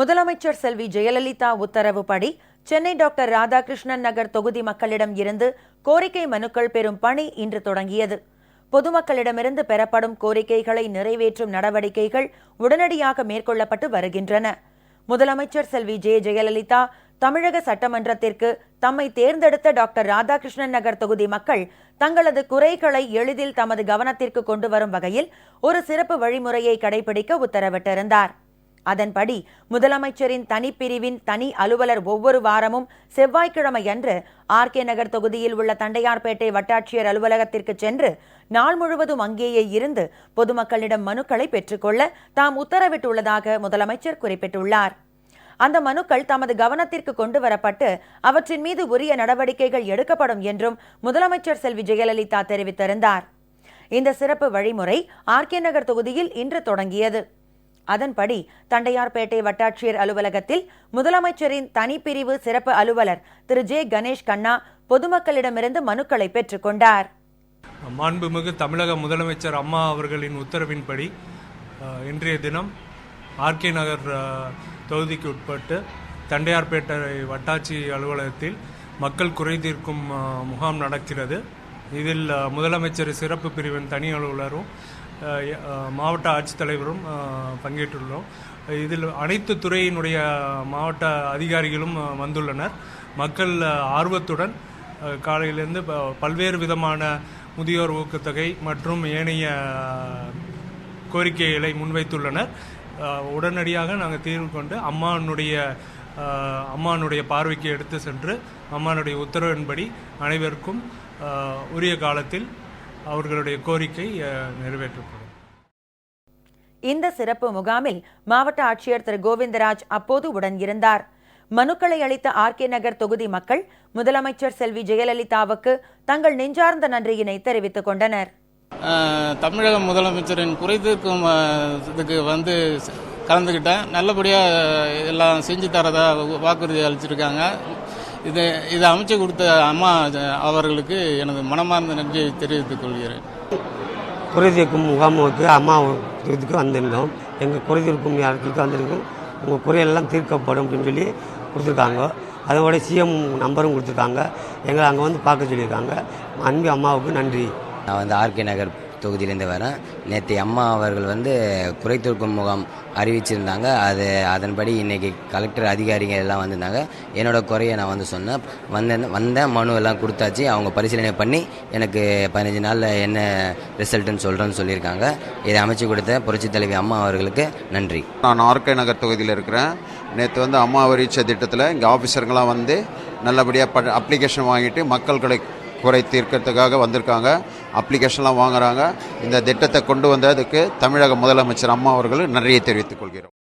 முதலமைச்சர் செல்வி ஜெயலலிதா உத்தரவுப்படி சென்னை டாக்டர் ராதாகிருஷ்ணன் நகர் தொகுதி மக்களிடம் இருந்து கோரிக்கை மனுக்கள் பெறும் பணி இன்று தொடங்கியது. பொதுமக்களிடமிருந்து பெறப்படும் கோரிக்கைகளை நிறைவேற்றும் நடவடிக்கைகள் உடனடியாக மேற்கொள்ளப்பட்டு வருகின்றன. முதலமைச்சர் செல்வி ஜெ. ஜெயலலிதா தமிழக சட்டமன்றத்திற்கு தம்மை தேர்ந்தெடுத்த டாக்டர் ராதாகிருஷ்ணன் நகர் தொகுதி மக்கள் தங்களது குறைகளை எளிதில் தமது கவனத்திற்கு கொண்டு வரும் வகையில் ஒரு சிறப்பு வழிமுறையை கடைபிடிக்க உத்தரவிட்டிருந்தார். அதன்படி முதலமைச்சரின் தனிப்பிரிவின் தனி அலுவலர் ஒவ்வொரு வாரமும் செவ்வாய்க்கிழமையன்று ஆர் கே நகர் தொகுதியில் உள்ள தண்டையார்பேட்டை வட்டாட்சியர் அலுவலகத்திற்கு சென்று நாள் முழுவதும் அங்கேயே இருந்து பொதுமக்களிடம் மனுக்களை பெற்றுக்கொள்ள தாம் உத்தரவிட்டுள்ளதாக முதலமைச்சர் குறிப்பிட்டுள்ளார். அந்த மனுக்கள் தமது கவனத்திற்கு கொண்டு வரப்பட்டு அவற்றின் மீது உரிய நடவடிக்கைகள் எடுக்கப்படும் என்றும் முதலமைச்சர் செல்வி ஜெயலலிதா தெரிவித்திருந்தார். இந்த சிறப்பு வழிமுறை ஆர் கே நகர் தொகுதியில் இன்று தொடங்கியது. அதன்படி தண்டையார்பேட்டை வட்டாட்சியர் அலுவலகத்தில் முதலமைச்சரின் தனிப்பிரிவு சிறப்பு அலுவலர் திரு. ஜே. கணேஷ் கண்ணா பொதுமக்களிடமிருந்து மனுக்களை பெற்றுக்கொண்டார் மாண்புமிகு தமிழக முதலமைச்சர் அம்மா அவர்களின் உத்தரவின்படி இன்றைய தினம் ஆர்கே நகர் தொகுதிக்கு உட்பட்டு தண்டையார்பேட்டை வட்டாட்சி அலுவலகத்தில் மக்கள் குறை தீர்க்கும் முகாம் நடக்கிறது. இதில் முதலமைச்சர் சிறப்பு பிரிவின் தனி அலுவலரும் மாவட்ட ஆட்சித்தலைவரும் பங்கேற்றுள்ளோம். இதில் அனைத்து துறையினுடைய மாவட்ட அதிகாரிகளும் வந்துள்ளனர். மக்கள் ஆர்வத்துடன் காலையிலேருந்து ப- பல்வேறு விதமான முதியோர் ஊக்கத்தொகை மற்றும் ஏனைய கோரிக்கைகளை முன்வைத்துள்ளனர். உடனடியாக நாங்கள் தீர்வு கொண்டு அம்மானுடைய அம்மானுடைய பார்வைக்கு எடுத்து சென்று அம்மானுடைய உத்தரவின்படி அனைவருக்கும் உரிய காலத்தில் அவர்களுடைய கோரிக்கை நிறைவேற்றப்படும். இந்த சிறப்பு முகாமில் மாவட்ட ஆட்சியர் திரு. கோவிந்தராஜ் அப்போது உடன் இருந்தார். மனுக்களை அளித்த ஆர். கே. நகர் தொகுதி மக்கள் முதலமைச்சர் செல்வி. ஜெயலலிதாவுக்கு தங்கள் நெஞ்சார்ந்த நன்றியினை தெரிவித்துக் கொண்டனர். தமிழக முதலமைச்சரின் குறை தீர்க்கும் ஆஹ், இதுக்கு வந்து கலந்துக்கிட்டேன் நல்லபடியாக எல்லாம் செஞ்சு தரதா வாக்குறுதி அளிச்சிருக்காங்க. இது இதை அமைச்சு கொடுத்த அம்மா அவர்களுக்கு எனது மனமார்ந்த நன்றியை தெரிவித்துக் கொள்கிறேன். குறைதீர்க்கும் முகாமுக்கு அம்மா இதுக்கு வந்திருந்தோம். எங்கள் குறைதீர்க்கும் இடத்துக்கு வந்திருக்கோம். உங்கள் குறையெல்லாம் தீர்க்கப்படும் அப்படின்னு சொல்லி கொடுத்துருக்காங்க. அதோட சிஎம் நம்பரும் கொடுத்துருக்காங்க. எங்களை அங்கே வந்து பார்க்க சொல்லியிருக்காங்க. அன்பு அம்மாவுக்கு நன்றி. நான் வந்து ஆர்கே நகர் தொகுதியிலேருந்து வரேன் நேற்று அம்மா அவர்கள் வந்து குறைத்தூர்க்கும் முகாம் அறிவிச்சிருந்தாங்க. அது அதன்படி இன்றைக்கி கலெக்டர் அதிகாரிகள் எல்லாம் வந்திருந்தாங்க. என்னோடய குறையை நான் வந்து சொன்னேன். வந்தேன் வந்தேன் மனு எல்லாம் கொடுத்தாச்சு. அவங்க பரிசீலனை பண்ணி எனக்கு பதினஞ்சு நாளில் என்ன ரிசல்ட்டுன்னு சொல்கிறேன்னு சொல்லியிருக்காங்க. இதை அமைச்சு கொடுத்த புரட்சி தலைவி அம்மா அவர்களுக்கு நன்றி. நான் ஆர்கே நகர் தொகுதியில் இருக்கிறேன். நேற்று வந்து அம்மா வரிச்ச திட்டத்தில் இங்கே ஆஃபீஸருங்களாம் வந்து நல்லபடியாக ப அப்ளிகேஷன் வாங்கிட்டு மக்கள்களை குறை தீர்க்கிறதுக்காக வந்திருக்காங்க. அப்ளிகேஷன்லாம் வாங்குறாங்க. இந்த திட்டத்தை கொண்டு வந்ததுக்கு தமிழக முதலமைச்சர் அம்மா அவர்கள் நன்றியை தெரிவித்துக் கொள்கிறோம்.